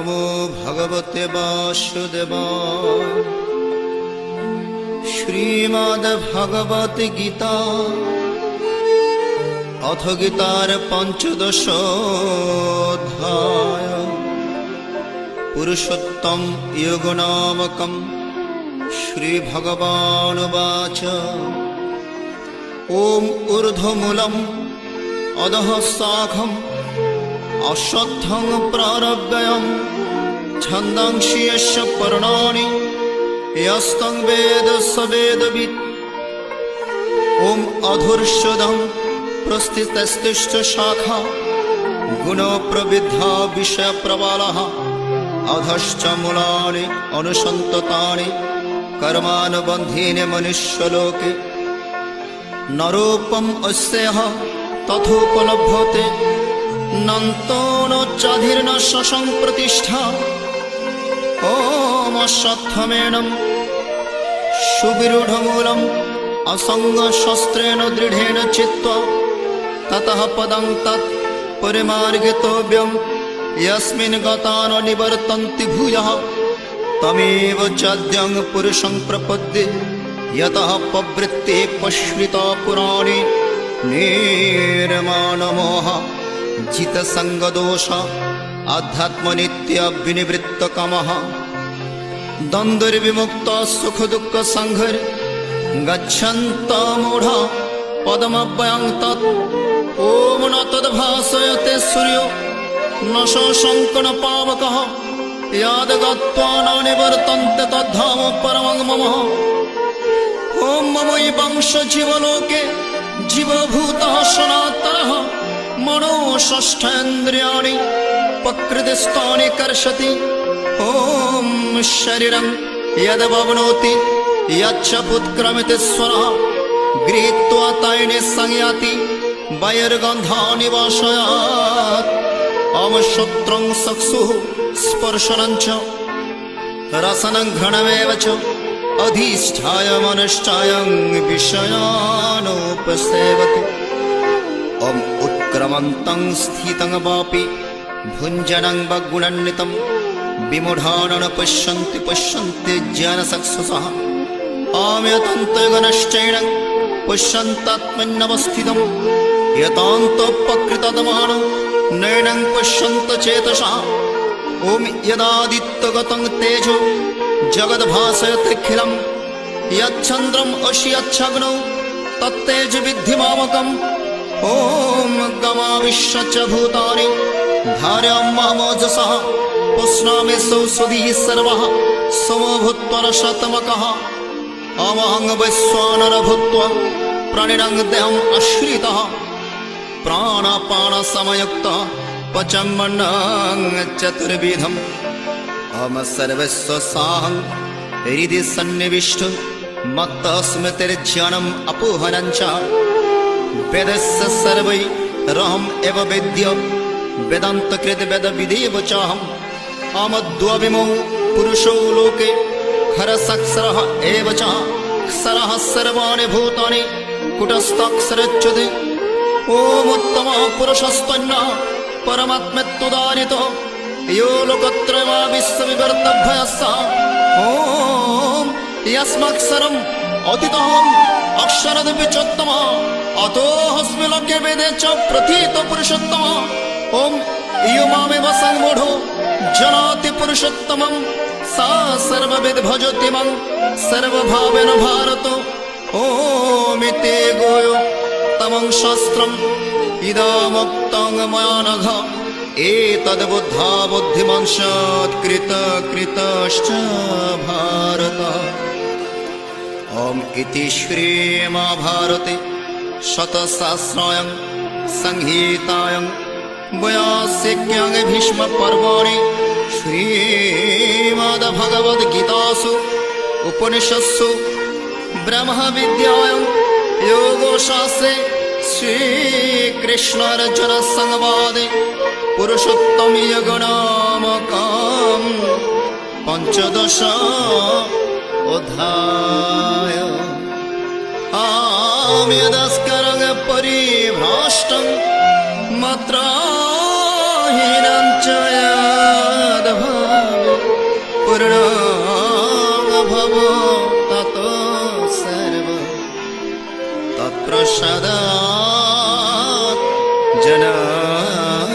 নমো ভগবতে বাসুদেবায় শ্রীমদ্ ভগবত গীতা অথ গীতার পঞ্চদশ অধ্যায় পুরুষোত্তম যোগনামকম শ্রীভগবানুবাচ ॐ ऊर्ध्वमूलम् अधः शाखम् অশ্বদ্ধং প্রারব্যয়ং ছন্দাংশি এস্য পর্ণানি ইয়স্তং বেদ সবেদবিদ ওম অধুর্ষদং প্রস্থিতস্তিষ্ঠ শাখা গুণপ্রবিদ্ধা বিষয়প্রবালः অধশ্চ মূলানি অনুসন্ততানি কর্মানুবন্ধীনি মনুষ্যলোকে। নরূপম অস্যেহ তথোপলভ্যতে तथोपलभ्यते नन्तो न चाधिर्न ससंप्रतिष्ठा ॐ सुविरूढमूलम् असङ्गशस्त्रेण दृढेन चित्वा ततः पदं तत् परिमार्गितव्यं यस्मिन् गता न निवर्तन्ति भूयः तमेव चाद्यं पुरुषं प्रपद्ये यतः पवृत्ते पश्रिता पुराणे निर्माणमोह जितसङ्गदोष आध्यात्मनित्यविनिवृत्तकमः द्वन्द्वैर्विमुक्त सुखदुःखसङ्घर् गच्छन्त मूढा पदमव्यं तत् ॐ न तद्भासयते सूर्यो न शोषङ्कन पावकः यादगत्वा न निवर्तन्ते तद्धाम परमं मम ॐ ममयि वंश जीवलोके जीवभूतः सनातनः मनो षष्ठेन्द्रियाणि प्रकृतिस्थानि कर्षति ॐ शरीरं यद्भवनोति यच्च पुत्क्रमिति स्वरः गृहीत्वा तैने संयाति वैर्गन्धानि वाशयात् अमश्रोत्रं चक्षुः स्पर्शनं च रसनं घ्रणमेव च अधिष्ठाय मनुष्ठायं विषयानुपसेवति ॐ उत्क्रमन्तं स्थितं वापि भुञ्जनं वा गुणान्वितं विमूढानन पश्यन्ति पश्यन्ति ज्ञानचक्षुषः आम्यतन्तगनश्चैन पश्यन्तात्मन्यवस्थितं यतान्तोपकृतदमानो नैनं पश्यन्त चेतसः ॐ यदादित्यगतं तेजो जगद्भासयत्यखिलम् यच्छन्द्रम् असि यच्छग्नौ तत्तेज विद्धिमामकम् ॐ गमाविश्य च भूतानि धार्यां मामोजसः पुष्णामि सौषधिः सर्वः समो भूत्वा शतमकः अमहं वैश्वानर भूत्वा प्राणिनां देहम् आश्रितः प्राणापानसमयुक्तः पचमन्नं चतुर्विधम् अहम सर्वस्वसाहं हृदि सन्निविष्ट मत्तस्मृतिर्ज्ञानम् अपोहनं च वेदस्य सर्वै रहम् एव वेद्य वेदान्तकृत वेदविदेव चाहम् अमद्वविमौ पुरुषौ लोके खरसक्षरः एव च क्षरः सर्वाणि भूतानि कुटस्थाक्षरच्युते ॐमुत्तमः पुरुषस्त्वन्नः परमात्मत्वदानितो यो लोकत्रयमा विश्वविवर्तभ्यस्स ॐ यस्मक्षरम् अतितहम् अक्षरदपि चोत्तमः अतोऽस्मि लोके वेदे च प्रथित पुरुषोत्तम ॐ इयुमामेव सम्मूढो जनाति पुरुषोत्तमं सा सर्वविद भजति मं सर्वभावेन भारत ॐमिते गोयो तमं शास्त्रम् इदमुक्तं मया नघ एतद्बुद्धा बुद्धिमंशात्कृत कृतश्च भारत ॐ इति श्रीमहाभारते शतसहस्रायं संहितायं वयास्यज्ञाङ् भीष्मपर्वाणि श्रीमद्भगवद्गीतासु उपनिषत्सु ब्रह्मविद्यायां योगशास्त्रे श्रीकृष्णार्जुनसंवादे पुरुषोत्तमयगणामकाम् पञ्चदश अध्याय आम्यदस्करं परिभ्रष्टं मात्राहीनं च यद्भाव पूर्णाभव ततो सर्व तत्प्रसादात् जनार्धनं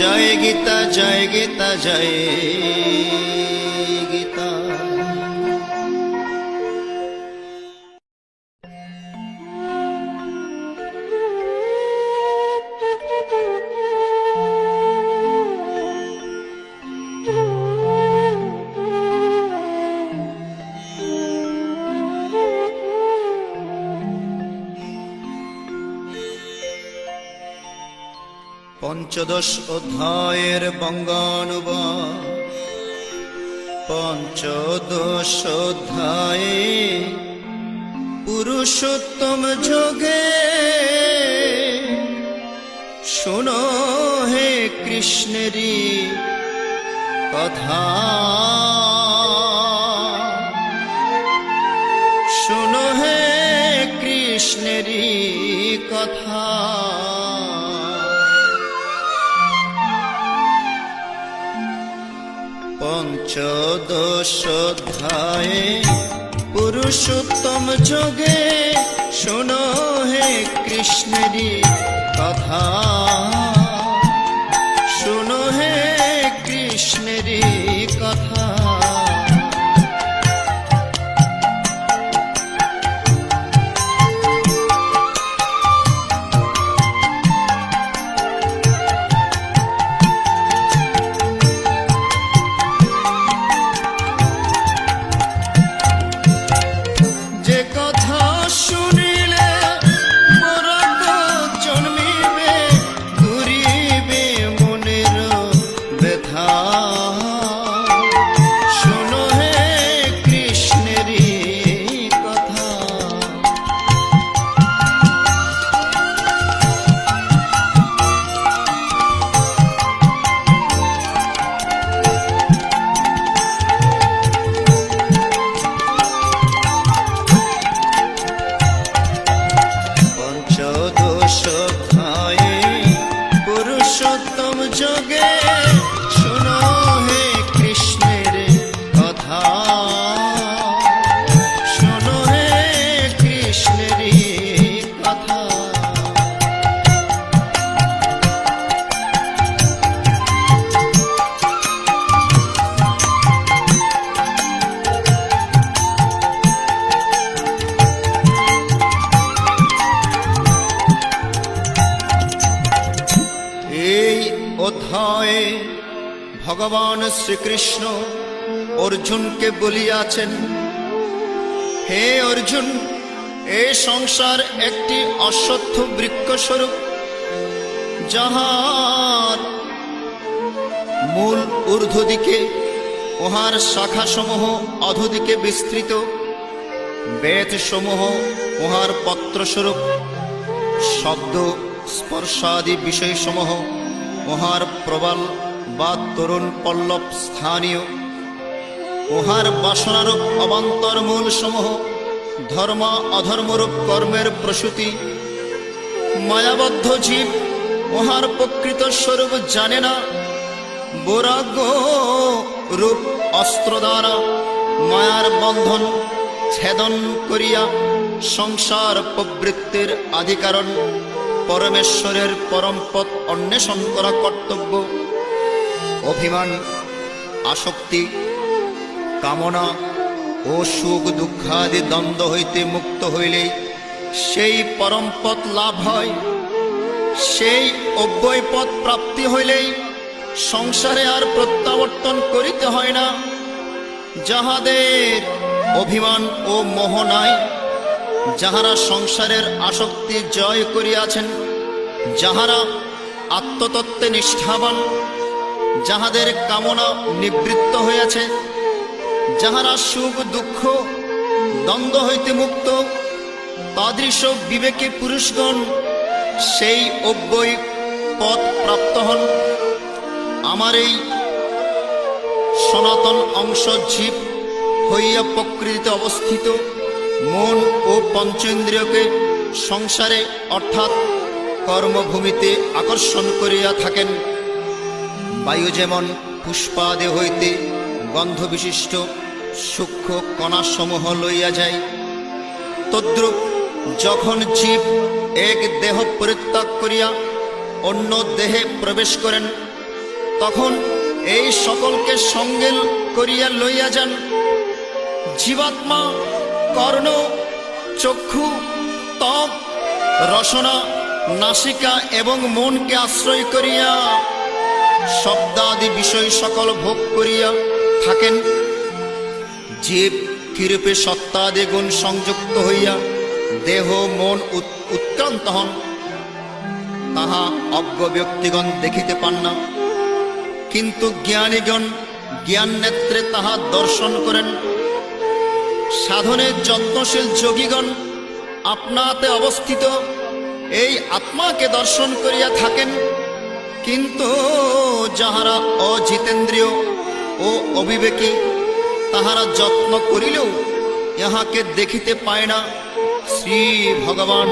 जय गीता जय गीता जय পঞ্চদশ অধ্যায়ের বঙ্গানুবাদ। পঞ্চদশ অধ্যায়ে পুরুষোত্তম যোগে শোনো হে কৃষ্ণেরই কথা। শোনো হে কৃষ্ণেরই কথা। পঞ্চদশোধ্যায়ে পুরুষোত্তম যোগে শোনো হে কৃষ্ণেরই কথা। ভগবান শ্রীকৃষ্ণ অর্জুনকে বলিয়াছেন, হে অর্জুন, এ সংসার একটি অশ্বত্থ বৃক্ষস্বরূপ, যাহার মূল ঊর্ধ্ব দিকে উহার শাখাসমূহ অধোদিকে বিস্তৃত, বেদসমূহ উহার পত্রস্বরূপ, শব্দ স্পর্শাদি বিষয়সমূহ উহার প্রবল বা তরুণ পল্লব স্থানীয়। উহার বাসনারূপ অবান্তর মূল সমূহ ধর্ম অধর্মরূপ কর্মের প্রসূতি। মায়াবদ্ধ জীব উহার প্রকৃত স্বরূপ জানে না। বৈরাগ্য রূপ অস্ত্র দ্বারা মায়ার বন্ধন ছেদন করিয়া সংসার প্রবৃত্তির আধিকারণ, পরমেশ্বরের পরম পথ অন্বেষণ করা কর্তব্য। অভিমান, আসক্তি, কামনা ও সুখ দুঃখাদি দ্বন্দ্ব হইতে মুক্ত হইলেই সেই পরম পথ লাভ হয়। সেই অব্যয় পথ প্রাপ্তি হইলেই সংসারে আর প্রত্যাবর্তন করিতে হয় না। যাহাদের অভিমান ও মোহ নাই, যাহারা সংসারের আসক্তি জয় করিয়াছেন, যাহারা আত্মতত্ত্বে নিষ্ঠাবান যাহাদের কামনা নিবৃত্ত হইয়াছে, যাহারা সুখ দুঃখ, দ্বন্দ্ব হইতে মুক্ত, তাদৃশ বিবেকে পুরুষগণ সেই অব্যয় পথ প্রাপ্ত হন। আমার এই সনাতন অংশ জীব হইয়া প্রকৃতিতে অবস্থিত, মন ও পঞ্চেন্দ্রিয়কে সংসারে অর্থাৎ কর্মভূমিতে আকর্ষণ করিয়া থাকেন। বায়ু যেমন পুষ্পাদে হইতে গন্ধ বিশিষ্ট সূক্ষ্ম কণাসমূহ লইয়া যায়, তদ্রূপ যখন জীব এক দেহ পরিত্যাগ করিয়া অন্য দেহে প্রবেশ করেন, তখন এই সকলকে সঙ্গে করিয়া লইয়া যান। জীবাত্মা, কর্ণ, চক্ষু, ত্বক, রসনা, নাসিকা এবং মনকে আশ্রয় করিয়া শব্দাদি বিষয় সকল ভোগ করিয়া থাকেন। জীব কিরূপে সত্তাদি গুণ সংযুক্ত হইয়া দেহ, মন উৎ- উৎক্রান্ত হন, তাহা অজ্ঞ ব্যক্তিগণ দেখিতে পান না। কিন্তু জ্ঞানীগণ জ্ঞান নেত্রে তাহা দর্শন করেন। সাধনে যত্নশীল যোগীগণ আপনাতে অবস্থিত। এই আত্মাকে দর্শন করিয়া থাকেন। কিন্তু যাহারা অজিতেন্দ্রীয় ও অবিবেকী, তাহারা যত্ন করিলেও ইহাকে দেখিতে পায় না। শ্রী ভগবান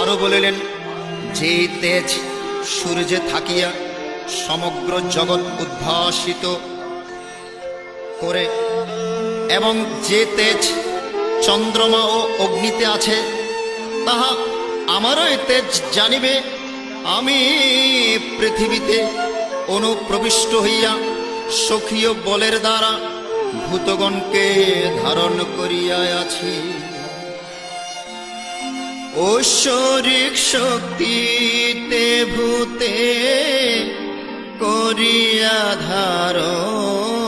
আরও বলিলেন, যে তেজ সূর্যে থাকিয়া সমগ্র জগৎ উদ্ভাসিত করে এবং যে তেজ চন্দ্রমা ও অগ্নিতে আছে, তাহা আমারও তেজ জানিবে আমি পৃথিবীতে অনুপ্রবিষ্ট হইয়া সখীয় বলের দ্বারা ভূতগণকে ধারণ করিয়া আছি। ঐশ্বরিক শক্তিতে ভূতে করিয়া ধারণ